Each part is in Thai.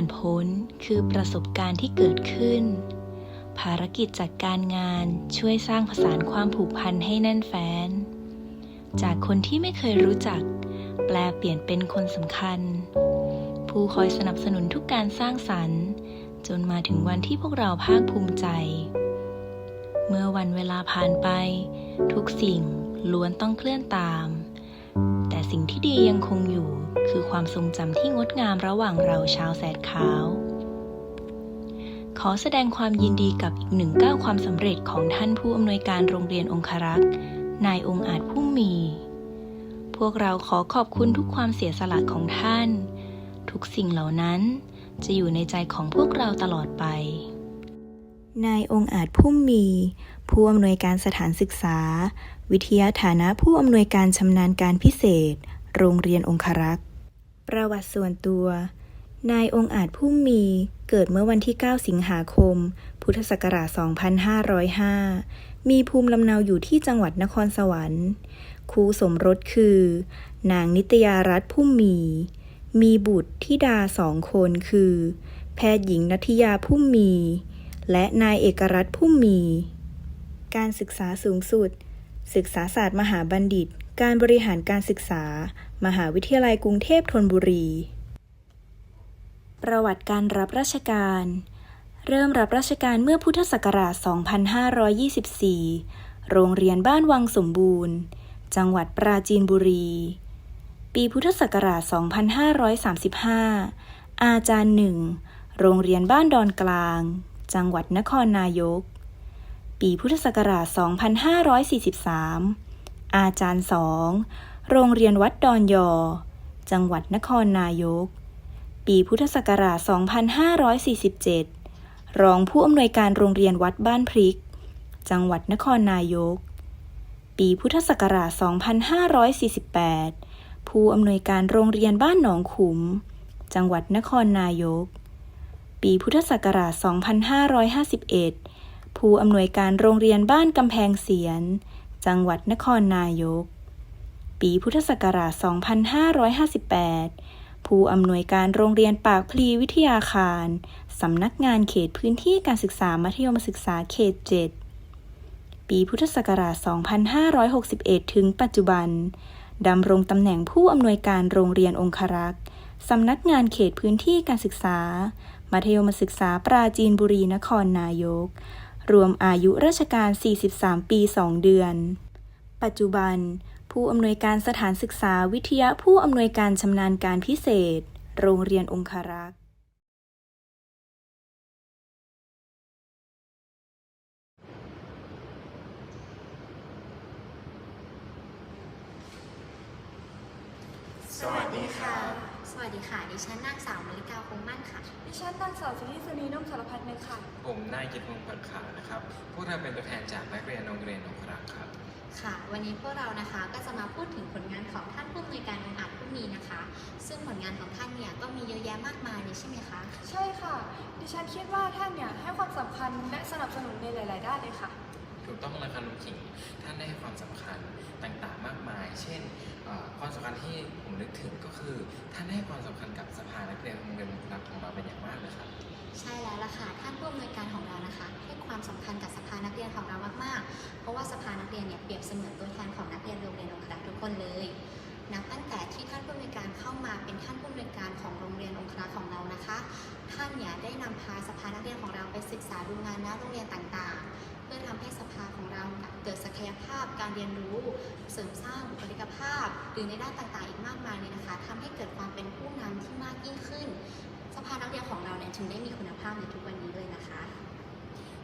านพ้นคือประสบการณ์ที่เกิดขึ้น ภารกิจจัดการงานช่วยสร้างผสานความผูกพันให้แน่นแฟ้น จากคนที่ไม่เคยรู้จัก แปลเปลี่ยนเป็นคนสำคัญ ผู้คอยสนับสนุนทุกการสร้างสรรค์ จนมาถึงวันที่พวกเราภาคภูมิใจ เมื่อวันเวลาผ่านไป ทุกสิ่งล้วนต้องเคลื่อนตาม แต่สิ่งที่ดียังคงอยู่ คือความทรงจำที่งดงามระหว่างเราชาวแสดขาว ขอแสดงความยินดีกับอีกหนึ่งก้าวความสำเร็จของท่านผู้อำนวยการโรงเรียนองครักษ์นายองค์อาจพุ่มมี พวกเราขอขอบคุณทุกความเสียสละของท่าน ทุกสิ่งเหล่านั้นจะอยู่ในใจของพวกเราตลอดไป นายองค์อาจพุ่มมี ผู้อำนวยการสถานศึกษา วิทยาฐานะผู้อำนวยการชำนาญการพิเศษ โรงเรียนองครักษ์ ประวัติส่วนตัว นายองอาจพุ่มมีเกิดเมื่อวันที่ 9 สิงหาคม พุทธศักราช 2505 มีภูมิลำเนาอยู่ที่จังหวัดนครสวรรค์ คู่สมรสคือ นางนิตยารัตน์พุ่มมี มีบุตรธิดาสองคนคือ แพทย์หญิงนัทยาพุ่มมี และนายเอกรัตน์พุ่มมี การศึกษาสูงสุด ศึกษาศาสตร์มหาบัณฑิตการบริหารการศึกษา มหาวิทยาลัยกรุงเทพธนบุรี ประวัติการรับราชการ เริ่มรับราชการเมื่อพุทธศักราช 2524 โรงเรียนบ้านวังสมบูรณ์ จังหวัดปราจีนบุรี ปีพุทธศักราช 2535 อาจารย์หนึ่ง โรงเรียนบ้านดอนกลาง จังหวัดนครนายก ปีพุทธศักราช 2543 อาจารย์สอง โรงเรียนวัดดอนยอ จังหวัดนครนายก ปีพุทธศักราช 2547 รองผู้อำนวยการโรงเรียนวัดบ้านพริก จังหวัดนครนายก ปีพุทธศักราช 2548 ผู้อำนวยการโรงเรียนบ้านหนองขุม จังหวัดนครนายก ปีพุทธศักราช 2551 ผู้อำนวยการโรงเรียนบ้านกำแพงเสียน จังหวัดนครนายก ปีพุทธศักราช 2558 ผู้อำนวยการโรงเรียนปากพลีวิทยาคาร สำนักงานเขตพื้นที่การศึกษามัธยมศึกษาเขต 7 ปีพุทธศักราช 2561 ถึงปัจจุบัน ดำรงตำแหน่งผู้อำนวยการโรงเรียนองครักษ์สำนักงานเขตพื้นที่การศึกษา มัธยมศึกษาปราจีนบุรีนครนายก รวมอายุราชการ 43 ปี 2 เดือน ปัจจุบัน ผู้อำนวยการสถานศึกษาวิทยาผู้อำนวยการชำนาญการพิเศษ โรงเรียนองครักษ์สวัสดีค่ะ สวัสดีค่ะ ดิฉันนางสาวมริกา ดิฉันนางสาวสุนิสนีนุ่มสารพัดนึงค่ะ ผมนายกิตพงศ์ผักขาวนะครับ พวกเราเป็นตัวแทนจากนักเรียนโรงเรียนองครักษ์ครับ ค่ะ วันนี้พวกเรานะคะก็จะมาพูดถึงผลงานของท่านผู้อำนวยการองค์อาจผู้มีนะคะ ซึ่งผลงานของท่านเนี่ยก็มีเยอะแยะมากมายเลยใช่ไหมคะ ใช่ค่ะ ดิฉันคิดว่าท่านเนี่ยให้ความสำคัญและสนับสนุนในหลาย ๆ ด้านเลยค่ะ ถูกต้องแล้วครับลุงขิงท่านได้ให้ความสำคัญต่างๆมากมาย เช่นความสำคัญที่ผมนึกถึงก็คือ ท่านให้ความสำคัญกับสภานักเรียนโรงเรียนองครักษ์ของเราเป็นอย่างมากเลยครับใช่แล้วล่ะค่ะท่านผู้อำนวยการของเรานะคะ ให้ความสำคัญกับสภานักเรียนของเรามากๆ เพราะว่าสภานักเรียนเนี่ยเปรียบเสมือนตัวแทนของนักเรียนโรงเรียนองครักษ์ทุกคนเลยนับตั้งแต่ที่ท่านผู้อำนวยการเข้ามาเป็นท่านผู้อำนวยการของโรงเรียนองครักษ์ของเรานะคะ ท่านเนี่ยได้นำพาสภานักเรียนของเราไปศึกษาดูงานณโรงเรียนต่างๆ พื่อทำให้สภาของเราเกิดศักยภาพการเรียนรู้ เสริมสร้างบุคลิกภาพ หรือในด้านต่างๆ อีกมากมายเลยนะคะทำให้เกิดความเป็นผู้นำที่มากยิ่งขึ้น สภานักเรียนของเราเนี่ยถึงได้มีคุณภาพในทุกวันนี้เลยนะคะ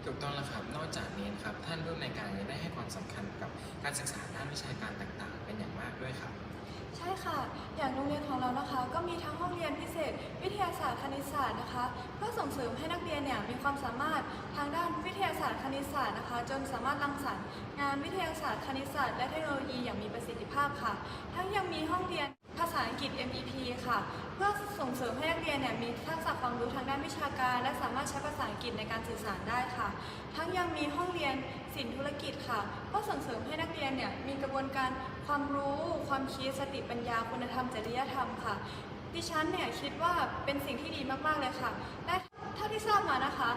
ถูกต้องแล้วครับ นอกจากนี้นะครับ ท่านผู้อำนวยการยังได้ให้ความสำคัญกับการศึกษาด้านวิชาการต่างๆ เป็นอย่างมากด้วยครับ ใช่ค่ะ อย่างโรงเรียนของเรานะคะ ก็มีทั้งห้องเรียนพิเศษ วิทยาศาสตร์คณิตศาสตร์นะคะ เพื่อส่งเสริมให้นักเรียนเนี่ยมีความสามารถทางด้านวิทยาศาสตร์คณิตศาสตร์นะคะ จนสามารถรังสรรค์งานวิทยาศาสตร์คณิตศาสตร์และเทคโนโลยีอย่างมีประสิทธิภาพค่ะ ทั้งยังมีห้องเรียนภาษาอังกฤษ MEP ค่ะ เพื่อส่งเสริมให้นักเรียนเนี่ยมีทักษะความรู้ทางด้านวิชาการ และสามารถใช้ภาษาอังกฤษในการสื่อสารได้ค่ะ ทั้งยังมีห้องเรียนศิลป์ธุรกิจค่ะ เพื่อส่งเสริมให้นักเรียนเนี่ยมีกระบวนการความรู้ ความคิดสติปัญญาคุณธรรมจริยธรรมค่ะ ดิฉันเนี่ยคิดว่าเป็นสิ่งที่ดีมากๆเลยค่ะ และเท่าที่ทราบมานะคะ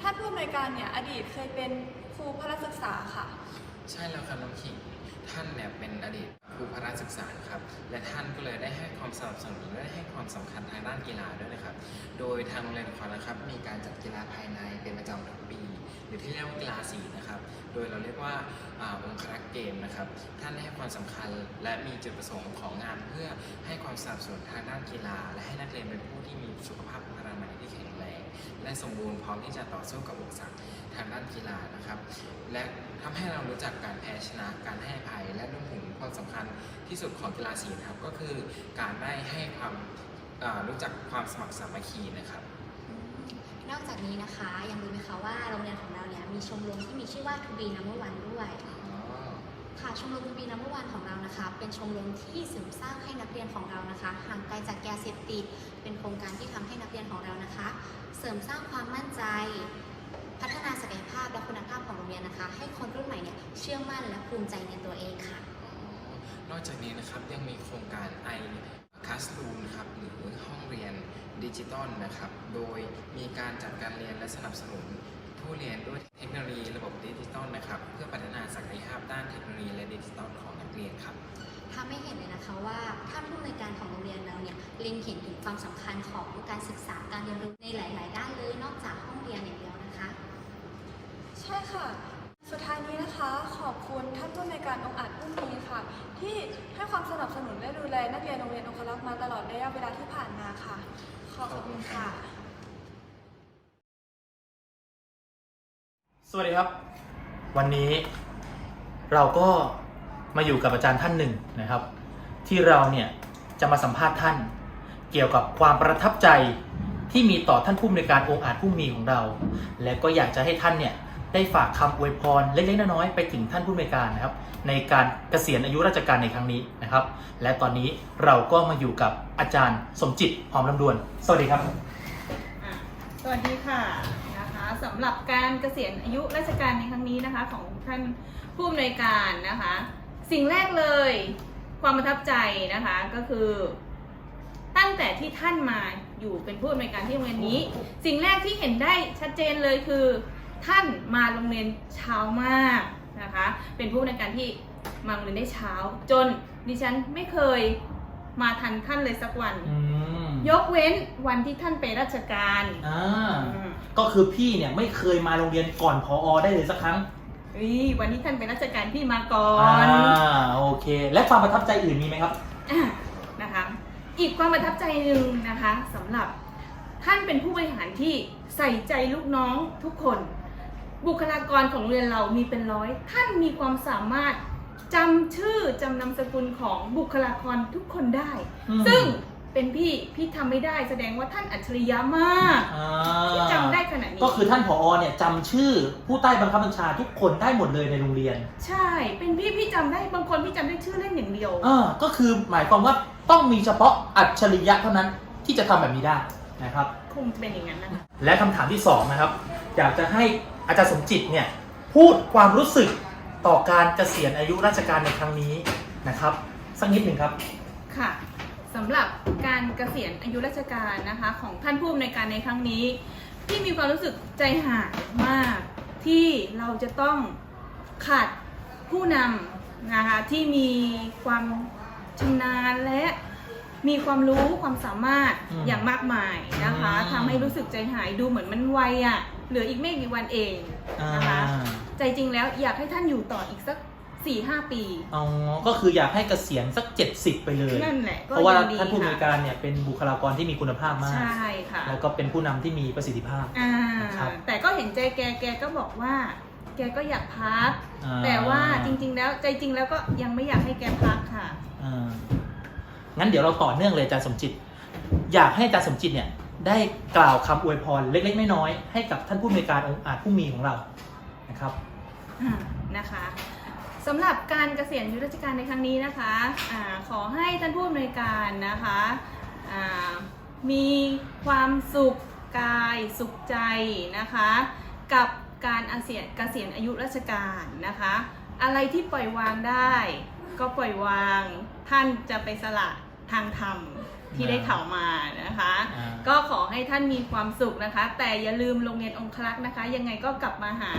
ท่านผู้อำนวยการเนี่ยอดีตเคยเป็นครูพละศึกษาค่ะ ใช่แล้วครับน้องขิงท่านเนี่ยเป็นอดีตครูพระศึกษาครับ และท่านก็เลยได้ให้ความสนับสนุนและให้ความสำคัญทางด้านกีฬาด้วยนะครับ โดยทางโรงเรียนของเขานะครับ มีการจัดกีฬาภายในเป็นประจำทุกปี หรือที่เรียกว่ากีฬาสีนะครับ โดยเราเรียกว่าองครักษ์เกมนะครับ ท่านได้ให้ความสำคัญและมีจุดประสงค์ของงานเพื่อให้ความสนับสนุนทางด้านกีฬา และให้นักเรียนเป็นผู้ที่มีสุขภาพพลานามัยที่แข็งแรง และสมบูรณ์พร้อมที่จะต่อสู้กับอุปสรรคทางด้านกีฬานะครับ และทำให้เรารู้จักการแพ้ชนะ การให้อภัย และรวมถึงความสำคัญที่สุดของกีฬาสีนะครับ ก็คือการได้ให้ความรู้จักความสมัครสามัคคีนะครับ นอกจากนี้นะคะยังรู้ไหมคะว่าโรงเรียนของเราเนี่ยมีชมรมที่มีชื่อว่า To Be Number One ด้วย ค่ะชมรม To Be Number One ของเรานะคะ เป็นชมรมที่เสริมสร้างให้นักเรียนของเรานะคะห่างไกลจากยาเสพติดเป็นโครงการที่ทำให้นักเรียนของเรานะคะ เสริมสร้างความมั่นใจ พัฒนาศักยภาพและคุณภาพของโรงเรียนนะคะ ให้คนรุ่นใหม่เนี่ยเชื่อมั่นและภูมิใจในตัวเองค่ะ นอกจากนี้นะครับยังมีโครงการ i Classroom นะครับหรือห้องเรียนดิจิตอลนะครับ โดยมีการจัดการเรียนและสนับสนุนผู้เรียนด้วยเทคโนโลยีระบบดิจิตอลนะครับ เพื่อพัฒนาศักยภาพด้านเทคโนโลยีและดิจิตอลของนักเรียนครับถ้าไม่เห็นเลยนะคะว่าท่านผู้อำนวยการของโรงเรียนเราเนี่ยเล็งเห็นถึงความสำคัญของการศึกษาการเรียนรู้ในหลาย ๆ ด้านเลยนอกจากห้องเรียนอย่างเดียวนะคะ ใช่ค่ะ สุดท้ายนี้นะคะ ขอบคุณท่านผู้อำนวยการองค์อาจอุ้มมีค่ะ ที่ให้ความสนับสนุน และดูแลนักเรียนโรงเรียนองคลักษ์มาตลอดระยะเวลาที่ผ่านมาค่ะ ขอบคุณค่ะ สวัสดีครับ วันนี้เราก็มาอยู่กับอาจารย์ท่านหนึ่งนะครับ ที่เราเนี่ยจะมาสัมภาษณ์ท่าน เกี่ยวกับความประทับใจที่มีต่อท่านผู้อำนวยการองค์อาจผู้มีของเรา และก็อยากจะให้ท่านเนี่ย ได้ฝากคำอวยพรเล็กๆน้อยๆไปถึงท่านผู้อำนวยการนะครับ ในการเกษียณอายุราชการในครั้งนี้นะครับ และตอนนี้เราก็มาอยู่กับอาจารย์สมจิตหอมลำดวน สวัสดีครับ สวัสดีค่ะนะคะสำหรับการเกษียณอายุราชการในครั้งนี้นะคะ ของท่านผู้อำนวยการนะคะ สิ่งแรกเลยความประทับใจนะคะก็คือ ตั้งแต่ที่ท่านมาอยู่เป็นผู้อำนวยการที่โรงเรียนนี้ สิ่งแรกที่เห็นได้ชัดเจนเลยคือ ท่านมาโรงเรียนเช้ามากนะคะ เป็นผู้อำนวยการที่มาโรงเรียนได้เช้า จนดิฉันไม่เคยมาทันท่านเลยสักวัน อืมยกเว้นวันที่ท่านไปราชการอ่าก็คือพี่เนี่ยไม่เคยมาโรงเรียนก่อนพออได้เลยสักครั้งเฮ้ยวันที่ท่านไปราชการพี่มาก่ออ่านโอเค และความประทับใจอื่นมีไหมครับ อะนะคะอีกความประทับใจหนึ่งนะคะสำหรับท่านเป็นผู้บริหารที่ใส่ใจลูกน้องทุกคน บุคลากรของโรงเรียนเรามีเป็นร้อย ท่านมีความสามารถจำชื่อจำนามสกุลของบุคลากรทุกคนได้ อืม ซึ่งเป็นพี่พี่ทำไม่ได้แสดงว่าท่านอัจฉริยะมากอ่าที่จำได้ขนาดนี้ ก็คือท่านผอเนี่ยจำชื่อผู้ใต้บังคับบัญชาทุกคนได้หมดเลยในโรงเรียนใช่ เป็นพี่พี่จำได้บางคนพี่จำได้ชื่อเล่นอย่างเดียว อ่าก็คือหมายความว่าต้องมีเฉพาะอัจฉริยะเท่านั้นที่จะทำแบบนี้ได้นะครับ คงเป็นอย่างนั้นนะคะ และคำถามที่สองนะครับ อยากจะให้ อาจารย์สมจิตเนี่ยพูดความรู้สึกต่อการเกษียณอายุราชการในครั้งนี้นะครับสักนิดหนึ่งครับค่ะสำหรับการเกษียณอายุราชการนะคะของท่านผู้อำนวยการในครั้งนี้พี่มีความรู้สึกใจหายมากที่เราจะต้องขาดผู้นำนะคะที่มีความชำนาญและมีความรู้ความสามารถอืมอย่างมากมายนะคะอืมทำให้รู้สึกใจหายดูเหมือนมันไวอะ่ะ เหลืออีกไม่กี่วันเองนะคะอ่าใจจริงแล้วอยากให้ท่านอยู่ต่ออีกสัก4ี่ห้าปี อ๋อ ก็คืออยากให้เกษียณสัก70ไปเลย นั่นแหละก็เพราะว่ายังดีท่านผู้อำนวยค่ะการเนี่ยเป็นบุคลากรที่มีคุณภาพมาก ใช่ค่ะ แล้วก็เป็นผู้นำที่มีประสิทธิภาพอ่านะครับแต่ก็เห็นใจแก แกก็บอกว่า แกก็อยากพักอ่าแต่ว่าจริง ๆ แล้วใจจริงแล้วก็ยังไม่อยากให้แกพักค่ะอ่างั้นเดี๋ยวเราต่อเนื่องเลยอาจารย์สมจิต อยากให้อาจารย์สมจิตเนี่ย ได้กล่าวคำอวยพรเล็กๆน้อยๆให้กับท่านผู้อำนวยการองค์อาจผู้มีของเรานะครับอ่านะคะสำหรับการเกษียณอายุราชการในครั้งนี้นะคะอาขอให้ท่านผู้อำนวยการนะคะอ่ามีความสุขกายสุขใจนะคะ กับการเกษียณเกษียณอายุราชการนะคะ อะไรที่ปล่อยวางได้ ก็ปล่อยวางท่านจะไปสละทางธรรมที่ได้ข่าวมานะคะอ่า ก็ขอให้ท่านมีความสุขนะคะ แต่อย่าลืมโรงเรียนองคลักษ์นะคะ ยังไงก็กลับมาหา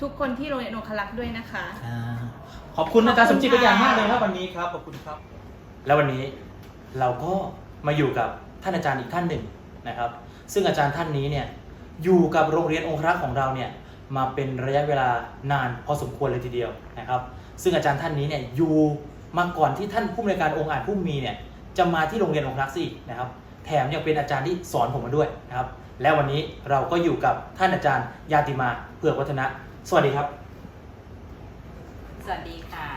ทุกคนที่โรงเรียนองคลักษ์ด้วยนะคะ อ่าขอบคุณอาจารย์ขสอบมคุณจิตเป็นอย่างมากค่ะเลยครับวันนี้ครับขอบคุณครับ แล้ววันนี้เราก็มาอยู่กับท่านอาจารย์อีกท่านหนึ่งนะครับ ซึ่งอาจารย์ท่านนี้เนี่ยอยู่กับโรงเรียนองครักษ์ของเราเนี่ยมาเป็นระยะเวลานานพอสมควรเลยทีเดียวนะครับ ซึ่งอาจารย์ท่านนี้เนี่ยอยู่มาก่อนที่ท่านผู้อำนวยการองค์อาจผู้มีเนี่ยจะมาที่โรงเรียนองครักษ์สินะครับ แถมยังเป็นอาจารย์ที่สอนผมมาด้วยนะครับ และวันนี้เราก็อยู่กับท่านอาจารย์ยาติมาเผือกวัฒนะ สวัสดีครับ สวัสดีค่ะ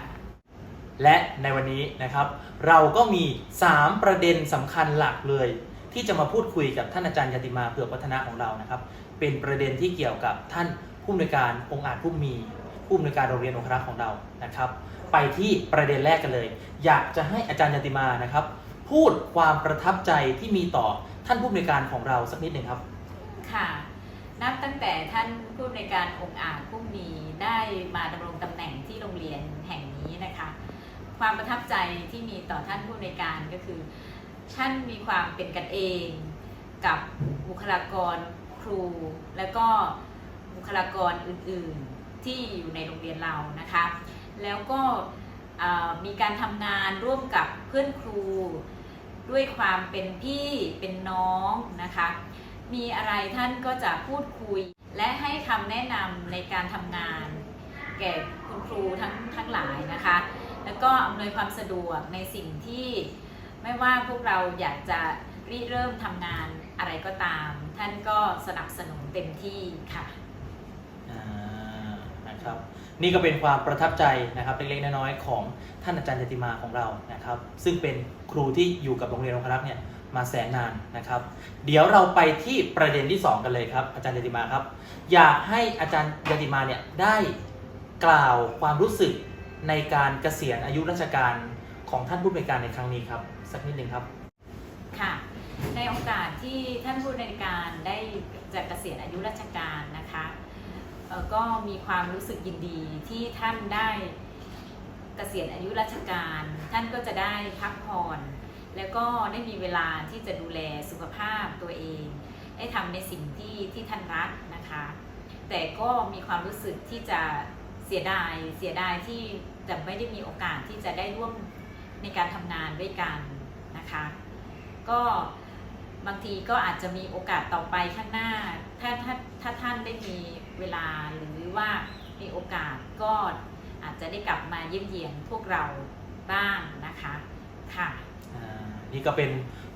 และในวันนี้นะครับ เราก็มี 3 ประเด็นสำคัญหลักเลย ที่จะมาพูดคุยกับท่านอาจารย์ยติมาเผือกวัฒนะของเรานะครับ เป็นประเด็นที่เกี่ยวกับท่านผู้อำนวยการองค์อาจผู้มีผู้อำนวยการโรงเรียนองครักษ์ของเรานะครับ ไปที่ประเด็นแรกกันเลย อยากจะให้อาจารย์ยติมานะครับ พูดความประทับใจที่มีต่อท่านผู้อำนวยการของเราสักนิดหนึ่งครับ ค่ะนับตั้งแต่ท่านผู้ในวยการองค์อาจผู้มีได้มาดำรงตำแหน่งที่โรงเรียนแห่งนี้นะคะ ความประทับใจที่มีต่อท่านผู้ในวยการก็คือ ท่านมีความเป็นกันเอง กับบุคลากรครู และก็บุคลากรอื่นๆที่อยู่ในโรงเรียนเรานะคะ แล้วก็มีการทำงานร่วมกับเพื่อนครู ด้วยความเป็นพี่เป็นน้องนะคะ มีอะไรท่านก็จะพูดคุย และให้คำแนะนำในการทำงาน แก่คุณครูทั้งทั้งหลายนะคะ แล้วก็อำนวยความสะดวกในสิ่งที่ไม่ว่าพวกเราอยากจะริเริ่มทำงานอะไรก็ตาม ท่านก็สนับสนุนเต็มที่ค่ะ นะครับนี่ก็เป็นความประทับใจนะครับเล็กๆน้อยๆของท่านอาจารย์ยติมาของเรานะครับซึ่งเป็นครูที่อยู่กับโรงเรียนองครักษ์เนี่ยมาแสนนานนะครับ เดี๋ยวเราไปที่ประเด็นที่ 2 กันเลยครับ อาจารย์ยติมาครับ อยากให้อาจารย์ยติมาเนี่ยได้กล่าวความรู้สึกในการเกษียณอายุราชการของท่านผู้บริการในครั้งนี้ครับ สักนิดหนึ่งครับค่ะ ในโอกาสที่ท่านผู้ในวยการได้จะเกษียณอายุราชการนะคะ ก็มีความรู้สึกยินดีที่ท่านได้เกษียณอายุราชการ ท่านก็จะได้พักผ่อน แล้วก็ได้มีเวลาที่จะดูแลสุขภาพตัวเอง ได้ทำในสิ่งที่ที่ท่านรักนะคะ แต่ก็มีความรู้สึกที่จะเสียดายเสียดายที่จะไม่ได้มีโอกาสที่จะได้ร่วมในการทำงานด้วยกันนะคะ ก็ บางทีก็อาจจะมีโอกาสต่อไปข้างหน้า ถ้าถ้าถ้าท่านได้มีเวลาหรือว่ามีโอกาสก็อาจจะได้กลับมาเยี่ยมเยียนพวกเราบ้างนะคะค่ะอ่านี่ก็เป็น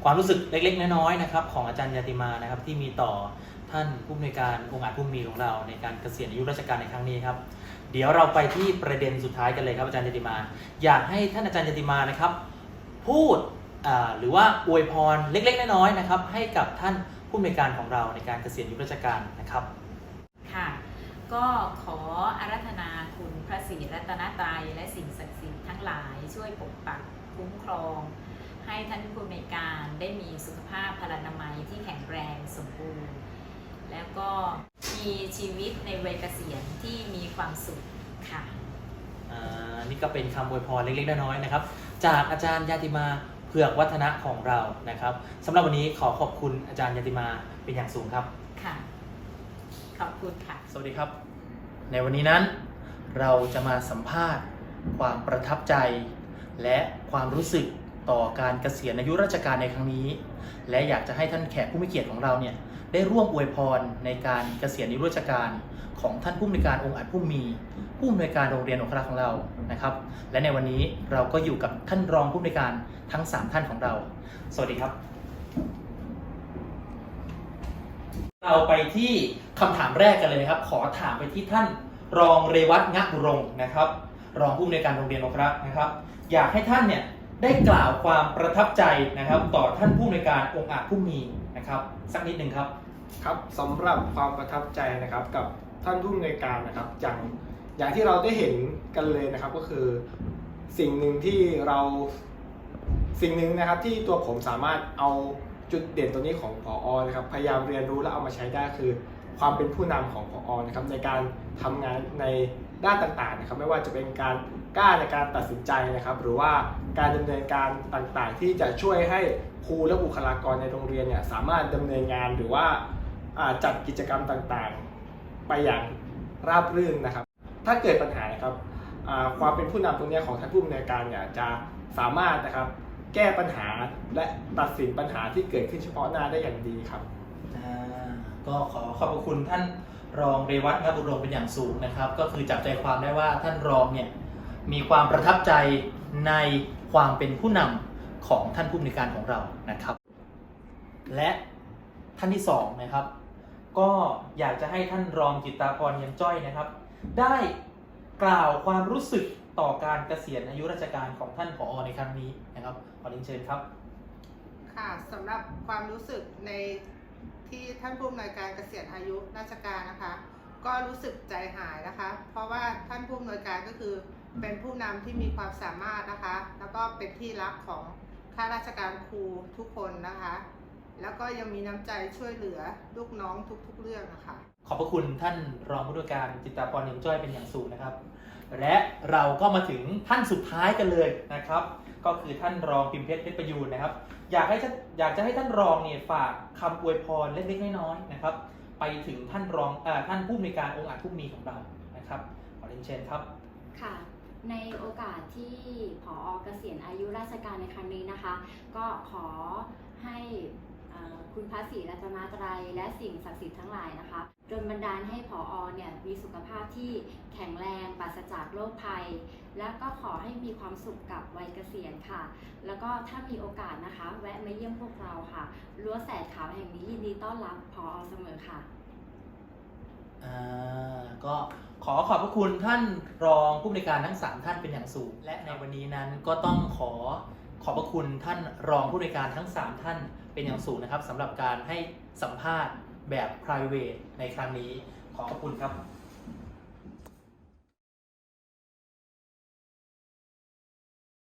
ความรู้สึกเล็กๆ น้อยๆนะครับของอาจารย์ยติมานะครับที่มีต่อท่านผู้อำนวยการองค์อาจผู้มีของเราในการเกษียณอายุราชการในครั้งนี้ครับ เดี๋ยวเราไปที่ประเด็นสุดท้ายกันเลยครับอาจารย์ยติมา อยากให้ท่านอาจารย์ยติมานะครับ พูด หรือว่าอวยพรเล็กๆ น้อยๆนะครับ ให้กับท่านผู้อำนวยการของเราในการเกษียณอายุราชการนะครับ ค่ะ ก็ขออารัธนาคุณพระศรีรัตนตรัยและสิ่งศักดิ์สิทธิ์ทั้งหลายช่วยปกปักคุ้มครอง ให้ท่านผู้ในวยการได้มีสุขภาพพลานามัยที่แข็งแรงสมบูรณ์ แล้วก็มีชีวิตในวัยเกษียณที่มีความสุขค่ะอ่านี่ก็เป็นคำอวยพรเล็กๆน้อยๆนะครับ จากอาจารย์ยาติมา เผือกวัฒนะของเรานะครับสำหรับวันนี้ขอขอบคุณอาจารย์ยาติมาเป็นอย่างสูงครับ ค่ะ ขอบคุณค่ะ สวัสดีครับ ในวันนี้นั้น เราจะมาสัมภาษณ์ ความประทับใจ และความรู้สึกต่อการเกษียณอายุราชการในครั้งนี้ และอยากจะให้ท่านแขกผู้มีเกียรติของเราเนี่ย ได้ร่วมอวยพรในการเกษียณอายุราชการของท่านผู้อำนวยการองค์อาจผู้มี ผู้อำนวยการโรงเรียนองครักษ์ของเรานะครับ และในวันนี้เราก็อยู่กับท่านรองผู้อำนวยการทั้ง 3 ท่านของเรา สวัสดีครับ เราไปที่คำถามแรกกันเลยนะครับ ขอถามไปที่ท่านรองเรวัตงะบุรงนะครับ รองผู้อำนวยการโรงเรียนองครักษ์นะครับ อยากให้ท่านเนี่ย ได้กล่าวความประทับใจนะครับ ต่อท่านผู้อำนการองค์อาจผู้มีนะครับ สักนิดหนึ่งครับ ครับสำหรับความประทับใจนะครับกับท่านผู้อำนการนะครับอย่างอย่างที่เราได้เห็นกันเลยนะครับก็คือสิ่งหนึ่งที่เราสิ่งหนึ่งนะครับที่ตัวผมสามารถเอาจุดเด่นตัวนี้ของพออนะครับ พยายามเรียนรู้และเอามาใช้ได้คือ ความเป็นผู้นำของพอนะครับในการทำงานในด้านต่างๆนะครับ ไม่ว่าจะเป็นการ กล้าในการตัดสินใจนะครับ หรือว่าการดำเนินการต่างๆ ที่จะช่วยให้ครูและบุคลากรในโรงเรียนเนี่ยสามารถดำเนินงานหรือว่าจัดกิจกรรมต่างๆ ไปอย่างราบรื่นนะครับ ถ้าเกิดปัญหานะครับความเป็นผู้นำตรงนี้ของท่านผู้อำนวยการเนี่ยจะสามารถนะครับแก้ปัญหาและตัดสินปัญหาที่เกิดขึ้นเฉพาะหน้าได้อย่างดีครับก็ขอขอบพระคุณท่านรองเรวัตงาบุรมเป็นอย่างสูงนะครับ ก็คือจับใจความได้ว่าท่านรองเนี่ย มีความประทับใจในความเป็นผู้นำของท่านผู้อำนวยการของเรานะครับ และท่านที่สองนะครับ ก็อยากจะให้ท่านรองจิตตาพรยังจ้อยนะครับ ได้กล่าวความรู้สึกต่อการเกษียณอายุราชการของท่านผอในครั้งนี้นะครับขอเรียนเชิญครับ ค่ะสำหรับความรู้สึกในที่ท่านผู้อำนวยการเกษียณอายุราชการนะคะ ก็รู้สึกใจหายนะคะ เพราะว่าท่านผู้อำนวยการก็คือ เป็นผู้นำที่มีความสามารถนะคะ แล้วก็เป็นที่รักของข้าราชการครูทุกคนนะคะ แล้วก็ยังมีน้ำใจช่วยเหลือลูกน้องทุกๆเรื่องนะคะ ขอบพระคุณท่านรองผู้ตรวจการจิตตาพรเนียมจ้อยเป็นอย่างสูงนะครับ และเราก็มาถึงท่านสุดท้ายกันเลยนะครับ ก็คือท่านรองพิมพ์เพชรเพชรประยูนนะครับ อยากให้ท่านอยากจะให้ท่านรองเนี่ยฝากคำอวยพรเล็กๆน้อยๆนะครับ ไปถึงท่านรองเออท่านผู้อำนวยการองค์อาจผู้มีของเรานะครับ ขอเรียนเชิญครับ ค่ะ ในโอกาสที่ผอเกษียณอายุราชการในครั้งนี้นะคะ ก็ขอให้คุณพระศรีรัตนตรัยและสิ่งศักดิ์สิทธิ์ทั้งหลายนะคะจนบันดาลให้ผอเนี่ยมีสุขภาพที่แข็งแรงปราศจากโรคภัย และก็ขอให้มีความสุขกับวัยเกษียณค่ะ แล้วก็ถ้ามีโอกาสนะคะ แวะมาเยี่ยมพวกเราค่ะรั้วแสดขาวแห่งนี้ยินดีต้อนรับผอเสมอค่ะ อ่าก็ขอขอบพระคุณท่านรองผู้บริการทั้ง 3 ท่านเป็นอย่างสูง และในวันนี้นั้นก็ต้องขอขอบพระคุณท่านรองผู้บริการทั้ง 3 ท่านเป็นอย่างสูงนะครับสำหรับการให้สัมภาษณ์แบบ private ในครั้งนี้ขอขอบคุณครับ